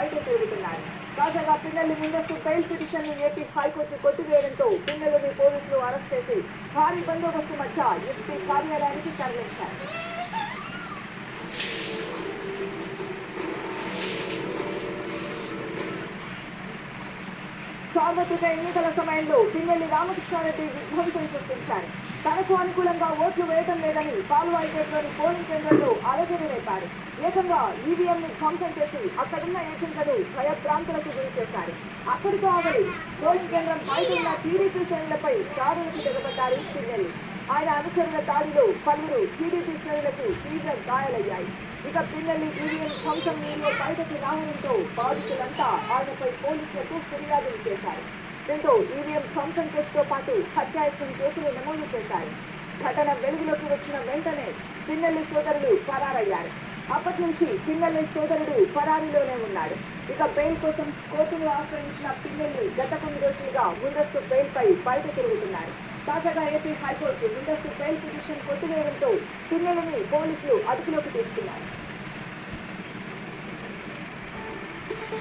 బయట తిరుగుతున్నారు తాజాగా పిన్నెల్లి ముందస్తు బెయిల్ పిటిషన్ను ఏపీ హైకోర్టు కొట్టివేయడంతో పిన్నెల్లిని పోలీసులు అరెస్ట్ చేసి భారీ బందోబస్తు మధ్య ఎస్పీ కార్యాలయానికి తరలించారు. సార్వత్రిక ఎన్నికల సమయంలో పిన్నెల్లి రామకృష్ణారెడ్డి విధ్వంసం సృష్టించారు. తనకు అనుకూలంగా ఓట్లు వేయడం లేదని పాల్వాయిపేటలోని పోలింగ్ కేంద్రంలో అలజడి రేపారు. ఏకంగా ఈవీఎంను ధ్వంసం చేసి అక్కడున్న ఏజెంట్లను భయభ్రాంతులకు గురి చేశారు. అక్కడితో ఆగలి పోలింగ్ కేంద్రం బయట టీడీపీ శ్రేణులపై దారులకు దిగబడ్డారు పిన్నెల్లి. ఆయన అనుచరుల దాడిలో పలువురు టీడీపీ శ్రేణులకు తీవ్ర గాయాలయ్యాయి. ఇక పిన్నెల్లి ఈవీఎం ధ్వంసం బయటకు రావడంతో బాధితులంతా ఆయనపై పోలీసులకు ఫిర్యాదులు దీంతో ఈవీఎం ధ్వంసం కేసుతో పాటు హత్యాయత్నం కేసులు నమోదు చేశారు ఘటన వెలుగులోకి వచ్చిన వెంటనే పిన్నెల్లి సోదరులు పరారయ్యారు. అప్పటి నుంచి పిన్నెల్లి సోదరుడు పరారీలోనే ఉన్నాడు ఇక బెయిల్ కోసం కోర్టును ఆశ్రయించిన పిన్నెల్లి గత కొన్ని రోజులుగా ముందస్తు బెయిల్పై బయట తిరుగుతున్నారు తాజాగా ఏపీ హైకోర్టు ముందస్తు బెయిల్ పిటిషన్ కొట్టివేయడంతో పిన్నెల్లిని పోలీసులు అదుపులోకి తీసుకున్నారు.